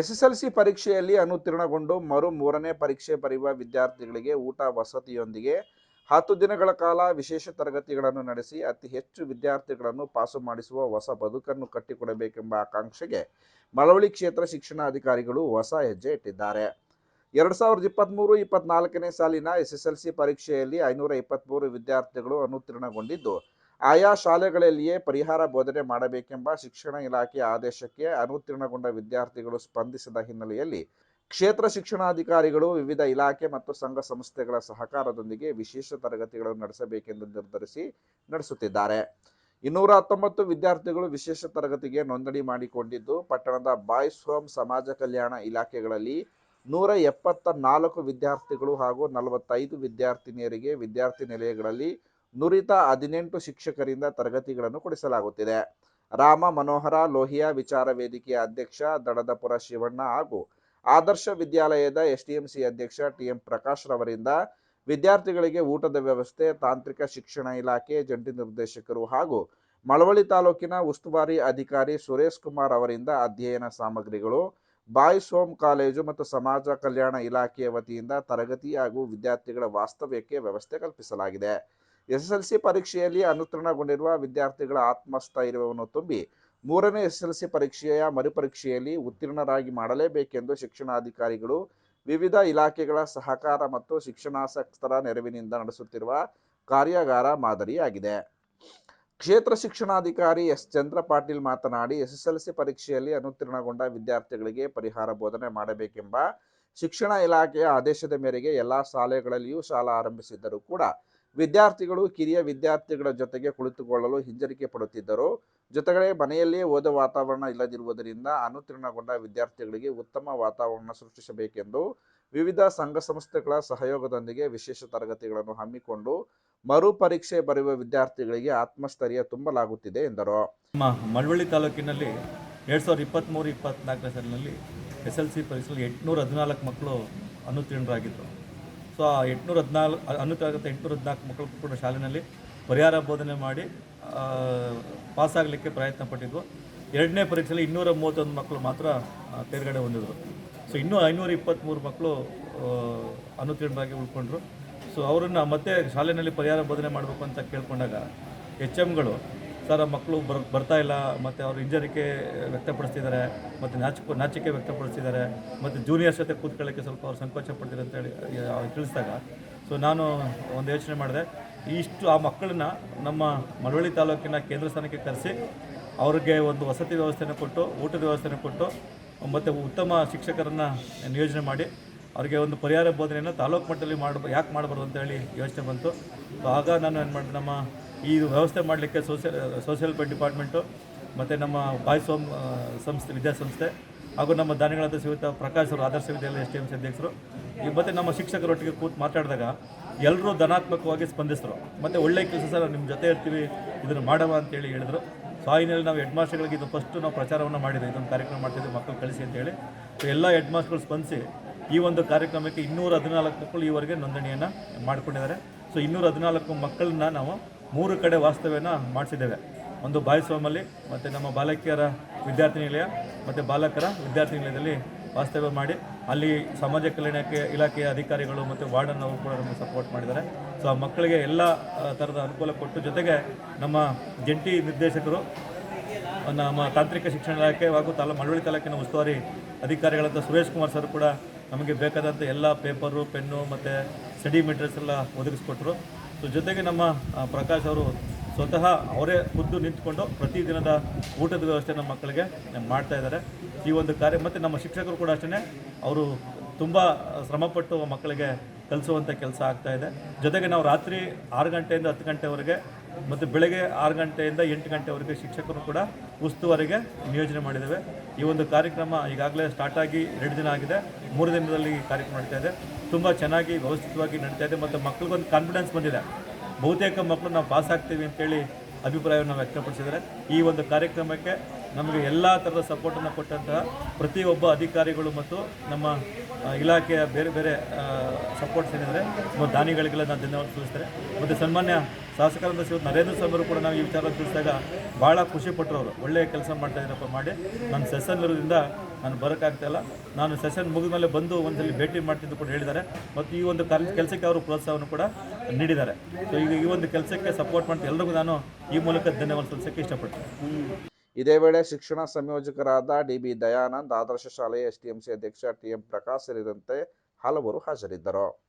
SSLC ಪರೀಕ್ಷೆಯಲ್ಲಿ ಅನುತ್ತೀರ್ಣಗೊಂಡು ಮರು ಮೂರನೇ ಪರೀಕ್ಷೆ ಬರೆಯುವ ವಿದ್ಯಾರ್ಥಿಗಳಿಗೆ ಊಟ ವಸತಿಯೊಂದಿಗೆ ಹತ್ತು ದಿನಗಳ ಕಾಲ ವಿಶೇಷ ತರಗತಿಗಳನ್ನು ನಡೆಸಿ ಅತಿ ಹೆಚ್ಚು ವಿದ್ಯಾರ್ಥಿಗಳನ್ನು ಪಾಸು ಮಾಡಿಸುವ ಹೊಸ ಬದುಕನ್ನು ಕಟ್ಟಿಕೊಡಬೇಕೆಂಬ ಆಕಾಂಕ್ಷೆಗೆ ಮಳವಳ್ಳಿ ಕ್ಷೇತ್ರ ಶಿಕ್ಷಣಾಧಿಕಾರಿಗಳು ಹೊಸ ಹೆಜ್ಜೆ ಇಟ್ಟಿದ್ದಾರೆ. ಎರಡು ಸಾವಿರದ ಇಪ್ಪತ್ತ್ಮೂರು ಇಪ್ಪತ್ನಾಲ್ಕನೇ ಸಾಲಿನ ಎಸ್ಎಸ್ಎಲ್ಸಿ ಪರೀಕ್ಷೆಯಲ್ಲಿ ಐನೂರ ಇಪ್ಪತ್ತ್ಮೂರು ವಿದ್ಯಾರ್ಥಿಗಳು ಅನುತ್ತೀರ್ಣಗೊಂಡಿದ್ದು ಆಯಾ ಶಾಲೆಗಳಲ್ಲಿಯೇ ಪರಿಹಾರ ಬೋಧನೆ ಮಾಡಬೇಕೆಂಬ ಶಿಕ್ಷಣ ಇಲಾಖೆಯ ಆದೇಶಕ್ಕೆ ಅನುತ್ತೀರ್ಣಗೊಂಡ ವಿದ್ಯಾರ್ಥಿಗಳು ಸ್ಪಂದಿಸಿದ ಹಿನ್ನೆಲೆಯಲ್ಲಿ ಕ್ಷೇತ್ರ ಶಿಕ್ಷಣಾಧಿಕಾರಿಗಳು, ವಿವಿಧ ಇಲಾಖೆ ಮತ್ತು ಸಂಘ ಸಂಸ್ಥೆಗಳ ಸಹಕಾರದೊಂದಿಗೆ ವಿಶೇಷ ತರಗತಿಗಳನ್ನು ನಡೆಸಬೇಕೆಂದು ನಿರ್ಧರಿಸಿ ನಡೆಸುತ್ತಿದ್ದಾರೆ. ಇನ್ನೂರ ಹತ್ತೊಂಬತ್ತು ವಿದ್ಯಾರ್ಥಿಗಳು ವಿಶೇಷ ತರಗತಿಗೆ ನೋಂದಣಿ ಮಾಡಿಕೊಂಡಿದ್ದು, ಪಟ್ಟಣದ ಬಾಯ್ಸ್ ಹೋಮ್ ಸಮಾಜ ಕಲ್ಯಾಣ ಇಲಾಖೆಗಳಲ್ಲಿ ನೂರ ಎಪ್ಪತ್ತ ನಾಲ್ಕು ವಿದ್ಯಾರ್ಥಿಗಳು ಹಾಗೂ ನಲವತ್ತೈದು ವಿದ್ಯಾರ್ಥಿನಿಯರಿಗೆ ವಿದ್ಯಾರ್ಥಿ ನಿಲಯಗಳಲ್ಲಿ ನುರಿತ ಹದಿನೆಂಟು ಶಿಕ್ಷಕರಿಂದ ತರಗತಿಗಳನ್ನು ಕೊಡಿಸಲಾಗುತ್ತಿದೆ. ರಾಮ ಮನೋಹರ ಲೋಹಿಯಾ ವಿಚಾರ ವೇದಿಕೆಯ ಅಧ್ಯಕ್ಷ ದಡದಪುರ ಶಿವಣ್ಣ ಹಾಗೂ ಆದರ್ಶ ವಿದ್ಯಾಲಯದ ಎಸ್ಡಿಎಂಸಿ ಅಧ್ಯಕ್ಷ ಟಿಎಂ ಪ್ರಕಾಶ್ ರವರಿಂದ ವಿದ್ಯಾರ್ಥಿಗಳಿಗೆ ಊಟದ ವ್ಯವಸ್ಥೆ, ತಾಂತ್ರಿಕ ಶಿಕ್ಷಣ ಇಲಾಖೆ, ಜಂಟಿ ನಿರ್ದೇಶಕರು ಹಾಗೂ ಮಳವಳ್ಳಿ ತಾಲೂಕಿನ ಉಸ್ತುವಾರಿ ಅಧಿಕಾರಿ ಸುರೇಶ್ ಕುಮಾರ್ ಅವರಿಂದ ಅಧ್ಯಯನ ಸಾಮಗ್ರಿಗಳು, ಬಾಯ್ಸ್ ಹೋಮ್ ಕಾಲೇಜು ಮತ್ತು ಸಮಾಜ ಕಲ್ಯಾಣ ಇಲಾಖೆಯ ವತಿಯಿಂದ ತರಗತಿ ಹಾಗೂ ವಿದ್ಯಾರ್ಥಿಗಳ ವಾಸ್ತವ್ಯಕ್ಕೆ ವ್ಯವಸ್ಥೆ ಕಲ್ಪಿಸಲಾಗಿದೆ. ಎಸ್ಎಸ್ಎಲ್ಸಿ ಪರೀಕ್ಷೆಯಲ್ಲಿ ಅನುತ್ತೀರ್ಣಗೊಂಡಿರುವ ವಿದ್ಯಾರ್ಥಿಗಳ ಆತ್ಮಸ್ಥೈರ್ಯವನ್ನು ತುಂಬಿ ಮೂರನೇ ಎಸ್ಎಸ್ಎಲ್ಸಿ ಪರೀಕ್ಷೆಯ ಮರುಪರೀಕ್ಷೆಯಲ್ಲಿ ಉತ್ತೀರ್ಣರಾಗಿ ಮಾಡಲೇಬೇಕೆಂದು ಶಿಕ್ಷಣಾಧಿಕಾರಿಗಳು ವಿವಿಧ ಇಲಾಖೆಗಳ ಸಹಕಾರ ಮತ್ತು ಶಿಕ್ಷಣಾಸಕ್ತರ ನೆರವಿನಿಂದ ನಡೆಸುತ್ತಿರುವ ಕಾರ್ಯಾಗಾರ ಮಾದರಿಯಾಗಿದೆ. ಕ್ಷೇತ್ರ ಶಿಕ್ಷಣಾಧಿಕಾರಿ ಎಸ್ ಚಂದ್ರ ಪಾಟೀಲ್ ಮಾತನಾಡಿ, ಎಸ್ಎಸ್ಎಲ್ಸಿ ಪರೀಕ್ಷೆಯಲ್ಲಿ ಅನುತ್ತೀರ್ಣಗೊಂಡ ವಿದ್ಯಾರ್ಥಿಗಳಿಗೆ ಪರಿಹಾರ ಬೋಧನೆ ಮಾಡಬೇಕೆಂಬ ಶಿಕ್ಷಣ ಇಲಾಖೆಯ ಆದೇಶದ ಮೇರೆಗೆ ಎಲ್ಲ ಶಾಲೆಗಳಲ್ಲಿಯೂ ಶಾಲಾ ಆರಂಭಿಸಿದ್ದರೂ ಕೂಡ ವಿದ್ಯಾರ್ಥಿಗಳು ಕಿರಿಯ ವಿದ್ಯಾರ್ಥಿಗಳ ಜೊತೆಗೆ ಕುಳಿತುಕೊಳ್ಳಲು ಹಿಂಜರಿಕೆ ಪಡುತ್ತಿದ್ದರು. ಜೊತೆಗೆ ಮನೆಯಲ್ಲಿಯೇ ಓದ ವಾತಾವರಣ ಇಲ್ಲದಿರುವುದರಿಂದ ಅನುತ್ತೀರ್ಣಗೊಂಡ ವಿದ್ಯಾರ್ಥಿಗಳಿಗೆ ಉತ್ತಮ ವಾತಾವರಣ ಸೃಷ್ಟಿಸಬೇಕೆಂದು ವಿವಿಧ ಸಂಘ ಸಂಸ್ಥೆಗಳ ಸಹಯೋಗದೊಂದಿಗೆ ವಿಶೇಷ ತರಗತಿಗಳನ್ನು ಹಮ್ಮಿಕೊಂಡು ಮರು ಪರೀಕ್ಷೆ ಬರೆಯುವ ವಿದ್ಯಾರ್ಥಿಗಳಿಗೆ ಆತ್ಮಸ್ಥೈರ್ಯ ತುಂಬಲಾಗುತ್ತಿದೆ ಎಂದರು. ನಮ್ಮ ಮಳವಳ್ಳಿ ತಾಲೂಕಿನಲ್ಲಿ ಎರಡು ಸಾವಿರದ ಇಪ್ಪತ್ತ್ಮೂರು ಇಪ್ಪತ್ತ್ನಾಲ್ಕನೇ ಸಾಲಿನಲ್ಲಿ ಎಸ್ ಎಲ್ ಸಿ ಪರೀಕ್ಷೆಯಲ್ಲಿ ಎಂಟುನೂರ ಹದಿನಾಲ್ಕು ಮಕ್ಕಳು ಅನುತ್ತೀರ್ಣರಾಗಿದ್ದರು ಸೊ ಆ ಎಂಟುನೂರ ಹದಿನಾಲ್ಕು ಅನುತ್ತೀರ್ಣ ಎಂಟುನೂರ ಹದಿನಾಲ್ಕು ಮಕ್ಕಳು ಕೂಡ ಶಾಲೆಯಲ್ಲಿ ಪರಿಹಾರ ಬೋಧನೆ ಮಾಡಿ ಪಾಸಾಗಲಿಕ್ಕೆ ಪ್ರಯತ್ನ ಪಟ್ಟಿದ್ವು ಎರಡನೇ ಪರೀಕ್ಷೆಯಲ್ಲಿ ಇನ್ನೂರ ಮೂವತ್ತೊಂದು ಮಕ್ಕಳು ಮಾತ್ರ ತೇರ್ಗಡೆ ಹೊಂದಿದ್ರು. ಸೊ ಇನ್ನೂ ಐನೂರ ಇಪ್ಪತ್ತ್ಮೂರು ಮಕ್ಕಳು ಅನುತ್ತೀರ್ಣರಾಗಿ ಉಳ್ಕೊಂಡ್ರು. ಸೊ ಅವರನ್ನು ಮತ್ತೆ ಶಾಲೆಯಲ್ಲಿ ಪರಿಹಾರ ಬೋಧನೆ ಮಾಡಬೇಕು ಅಂತ ಕೇಳ್ಕೊಂಡಾಗ ಎಚ್ ಎಮ್ಗಳು ಸರ್ ಮಕ್ಕಳು ಬರ್, ಬರ್ತಾ ಇಲ್ಲ, ಮತ್ತು ಅವರು ಹಿಂಜರಿಕೆ ವ್ಯಕ್ತಪಡಿಸ್ತಿದ್ದಾರೆ, ಮತ್ತು ನಾಚಿಕೆ ನಾಚಿಕೆ ವ್ಯಕ್ತಪಡಿಸ್ತಿದ್ದಾರೆ, ಮತ್ತು ಜೂನಿಯರ್ಸ್ ಜೊತೆ ಕೂತ್ಕೊಳ್ಳೋಕ್ಕೆ ಸ್ವಲ್ಪ ಅವ್ರು ಸಂಕೋಚ ಪಡ್ತಿದ್ದಾರೆ ಅಂತೇಳಿ ತಿಳಿಸಿದಾಗ. ಸೊ ನಾನು ಒಂದು ಯೋಚನೆ ಮಾಡಿದೆ, ಇಷ್ಟು ಆ ಮಕ್ಕಳನ್ನ ನಮ್ಮ ಮಳವಳ್ಳಿ ತಾಲೂಕಿನ ಕೇಂದ್ರ ಸ್ಥಾನಕ್ಕೆ ಕರೆಸಿ, ಅವ್ರಿಗೆ ಒಂದು ವಸತಿ ವ್ಯವಸ್ಥೆನ ಕೊಟ್ಟು, ಊಟದ ವ್ಯವಸ್ಥೆನ ಕೊಟ್ಟು, ಮತ್ತು ಉತ್ತಮ ಶಿಕ್ಷಕರನ್ನು ನಿಯೋಜನೆ ಮಾಡಿ, ಅವರಿಗೆ ಒಂದು ಪರಿಹಾರ ಬೋಧನೆಯನ್ನು ತಾಲೂಕು ಮಟ್ಟದಲ್ಲಿ ಮಾಡಿ ಯಾಕೆ ಮಾಡಬಾರ್ದು ಅಂತೇಳಿ ಯೋಚನೆ ಬಂತು. ಆಗ ನಾನು ಏನು ಮಾಡಿದೆ, ನಮ್ಮ ಈ ವ್ಯವಸ್ಥೆ ಮಾಡಲಿಕ್ಕೆ ಸೋಷಿಯಲ್ ಸೋಷಿಯಲ್ ಡಿಪಾರ್ಟ್ಮೆಂಟು, ಮತ್ತು ನಮ್ಮ ಬಾಯ್ ಹೋಮ್ ಸಂಸ್ಥೆ, ವಿದ್ಯಾಸಂಸ್ಥೆ, ಹಾಗೂ ನಮ್ಮ ದಾನಿಗಳಾದ ಶ್ರೀಯುತ ಪ್ರಕಾಶ್ ಅವರು, Adarsha Vidyalaya S T M C ಅಧ್ಯಕ್ಷರು, ಈ ಮತ್ತು ನಮ್ಮ ಶಿಕ್ಷಕರೊಟ್ಟಿಗೆ ಕೂತು ಮಾತಾಡಿದಾಗ ಎಲ್ಲರೂ ಧನಾತ್ಮಕವಾಗಿ ಸ್ಪಂದಿಸಿದ್ರು ಮತ್ತು ಒಳ್ಳೆಯ ಕೆಲಸ ಸರ್ ನಿಮ್ಮ ಜೊತೆ ಇರ್ತೀವಿ, ಇದನ್ನು ಮಾಡವ ಅಂತೇಳಿ ಹೇಳಿದರು. ಸೊ ಆ ನಾವು ಹೆಡ್ ಮಾಸ್ಟರ್ಗಳಿಗೆ ಇದು ಫಸ್ಟು ನಾವು ಪ್ರಚಾರವನ್ನು ಮಾಡಿದ್ವಿ. ಇದೊಂದು ಕಾರ್ಯಕ್ರಮ ಮಾಡ್ತಿದ್ದೆ ಮಕ್ಕಳು ಕಳಿಸಿ ಅಂತೇಳಿ. ಸೊ ಎಲ್ಲ ಹೆಡ್ ಮಾಸ್ಟರ್ಗಳು ಸ್ಪಂದಿಸಿ ಈ ಒಂದು ಕಾರ್ಯಕ್ರಮಕ್ಕೆ ಇನ್ನೂರ ಹದಿನಾಲ್ಕು ಮಕ್ಕಳು ಈವರೆಗೆ ನೋಂದಣಿಯನ್ನು ಮಾಡಿಕೊಂಡಿದ್ದಾರೆ. ಸೊ ಇನ್ನೂರ ಹದಿನಾಲ್ಕು ಮಕ್ಕಳನ್ನ ನಾವು ಮೂರು ಕಡೆ ವಾಸ್ತವ್ಯನ ಮಾಡಿಸಿದ್ದೇವೆ. ಒಂದು ಬಾಯ್ಸ್ ಮತ್ತು ನಮ್ಮ ಬಾಲಕಿಯರ ವಿದ್ಯಾರ್ಥಿ ನಿಲಯ ಮತ್ತು ಬಾಲಕರ ವಿದ್ಯಾರ್ಥಿ ನಿಲಯದಲ್ಲಿ ವಾಸ್ತವ್ಯ ಮಾಡಿ, ಅಲ್ಲಿ ಸಮಾಜ ಕಲ್ಯಾಣಕ್ಕೆ ಇಲಾಖೆಯ ಅಧಿಕಾರಿಗಳು ಮತ್ತು ವಾರ್ಡನ್ ಅವರು ಕೂಡ ನಮಗೆ ಸಪೋರ್ಟ್ ಮಾಡಿದ್ದಾರೆ. ಸೊ ಆ ಮಕ್ಕಳಿಗೆ ಎಲ್ಲ ಥರದ ಅನುಕೂಲ ಕೊಟ್ಟು ಜೊತೆಗೆ ನಮ್ಮ ಜಂಟಿ ನಿರ್ದೇಶಕರು, ನಮ್ಮ ತಾಂತ್ರಿಕ ಶಿಕ್ಷಣ ಇಲಾಖೆ ಹಾಗೂ ತಾಲೂ, ಮಳವಳ್ಳಿ ತಾಲೂಕಿನ ಉಸ್ತುವಾರಿ ಅಧಿಕಾರಿಗಳಂತ ಸುರೇಶ್ ಕುಮಾರ್ ಸರ್ ಕೂಡ ನಮಗೆ ಬೇಕಾದಂಥ ಎಲ್ಲ ಪೇಪರು ಪೆನ್ನು ಮತ್ತು ಸ್ಟಡಿ ಮೆಟೀರಿಯಲ್ಸ್ ಎಲ್ಲ ಒದಗಿಸ್ಕೊಟ್ರು. ಸೊ ಜೊತೆಗೆ ನಮ್ಮ ಪ್ರಕಾಶ್ ಅವರು ಸ್ವತಃ ಅವರೇ ಖುದ್ದು ನಿಂತ್ಕೊಂಡು ಪ್ರತಿದಿನದ ಊಟದ ವ್ಯವಸ್ಥೆ ನಮ್ಮ ಮಕ್ಕಳಿಗೆ ಮಾಡ್ತಾ ಇದ್ದಾರೆ. ಈ ಒಂದು ಕಾರ್ಯ, ಮತ್ತು ನಮ್ಮ ಶಿಕ್ಷಕರು ಕೂಡ ಅಷ್ಟೇ ಅವರು ತುಂಬ ಶ್ರಮಪಟ್ಟು ಮಕ್ಕಳಿಗೆ ಕಲಿಸುವಂಥ ಕೆಲಸ ಆಗ್ತಾ ಇದೆ. ಜೊತೆಗೆ ನಾವು ರಾತ್ರಿ ಆರು ಗಂಟೆಯಿಂದ ಹತ್ತು ಗಂಟೆವರೆಗೆ ಮತ್ತು ಬೆಳಗ್ಗೆ ಆರು ಗಂಟೆಯಿಂದ ಎಂಟು ಗಂಟೆವರೆಗೆ ಶಿಕ್ಷಕರು ಕೂಡ ಉಸ್ತುವಾರಿಗೆ ನಿಯೋಜನೆ ಮಾಡಿದ್ದೇವೆ. ಈ ಒಂದು ಕಾರ್ಯಕ್ರಮ ಈಗಾಗಲೇ ಸ್ಟಾರ್ಟ್ ಆಗಿ ಎರಡು ದಿನ ಆಗಿದೆ. ಮೂರು ದಿನದಲ್ಲಿ ಕಾರ್ಯಕ್ರಮ ನಡೀತಾ ಇದೆ. ತುಂಬ ಚೆನ್ನಾಗಿ ವ್ಯವಸ್ಥಿತವಾಗಿ ನಡೀತಾ ಇದೆ ಮತ್ತು ಮಕ್ಕಳಿಗೊಂದು ಕಾನ್ಫಿಡೆನ್ಸ್ ಬಂದಿದೆ. ಬಹುತೇಕ ಮಕ್ಕಳು ನಾವು ಪಾಸ್ ಆಗ್ತೀವಿ ಅಂತೇಳಿ ಅಭಿಪ್ರಾಯವನ್ನು ವ್ಯಕ್ತಪಡಿಸಿದ್ದಾರೆ. ಈ ಒಂದು ಕಾರ್ಯಕ್ರಮಕ್ಕೆ ನಮಗೆ ಎಲ್ಲ ಥರದ ಸಪೋರ್ಟನ್ನು ಕೊಟ್ಟಂತಹ ಪ್ರತಿಯೊಬ್ಬ ಅಧಿಕಾರಿಗಳು ಮತ್ತು ನಮ್ಮ ಇಲಾಖೆಯ ಬೇರೆ ಬೇರೆ ಸಪೋರ್ಟ್ಸ್ ಏನಿದ್ದಾರೆ ಮತ್ತು ದಾನಿಗಳಿಗೆಲ್ಲ ನಾನು ಧನ್ಯವಾದ ತಿಳಿಸ್ತಾರೆ ಮತ್ತು ಸನ್ಮಾನ್ಯ ಶಾಸಕರಾದ ಶ್ರೀ ನರೇಂದ್ರ ಸ್ವಾಮಿ ಅವರು ಕೂಡ ನಾವು ಈ ವಿಚಾರ ತಿಳಿಸಿದಾಗ ಭಾಳ ಖುಷಿ ಪಟ್ಟರು ಅವರು ಒಳ್ಳೆಯ ಕೆಲಸ ಮಾಡ್ತಾ ಇದ್ದೀರಪ್ಪ ಮಾಡಿ. ನಾನು ಸೆಷನ್ ಇರೋದ್ರಿಂದ ನಾನು ಬರೋಕ್ಕಾಗ್ತಾಯಿಲ್ಲ ನಾನು ಸೆಷನ್ ಮುಗಿದ ಮೇಲೆ ಬಂದು ಒಂದಲ್ಲಿ ಭೇಟಿ ಮಾಡ್ತಿದ್ದು ಕೂಡ ಹೇಳಿದ್ದಾರೆ. ಮತ್ತು ಈ ಒಂದು ಕಲ್ ಕೆಲಸಕ್ಕೆ ಅವರು ಪ್ರೋತ್ಸಾಹವನ್ನು ಕೂಡ ನೀಡಿದ್ದಾರೆ. ಸೊ ಈಗ ಈ ಒಂದು ಕೆಲಸಕ್ಕೆ ಸಪೋರ್ಟ್ ಮಾಡ್ತಾ ಎಲ್ರಿಗೂ ನಾನು ಈ ಮೂಲಕ ಧನ್ಯವಾದ ಸಲ್ಲಿಸೋಕ್ಕೆ ಇಷ್ಟಪಡ್ತೀನಿ. ಇದೇ ವೇಳೆ ಶಿಕ್ಷಣ ಸಂಯೋಜಕರಾದ ಡಿಬಿ ದಯಾನಂದ್, ಆದರ್ಶ ಶಾಲೆಯ ಎಸ್ಡಿಎಂಸಿ ಅಧ್ಯಕ್ಷ ಟಿಎಂ ಪ್ರಕಾಶ್ ಸೇರಿದಂತೆ ಹಲವರು ಹಾಜರಿದ್ದರು.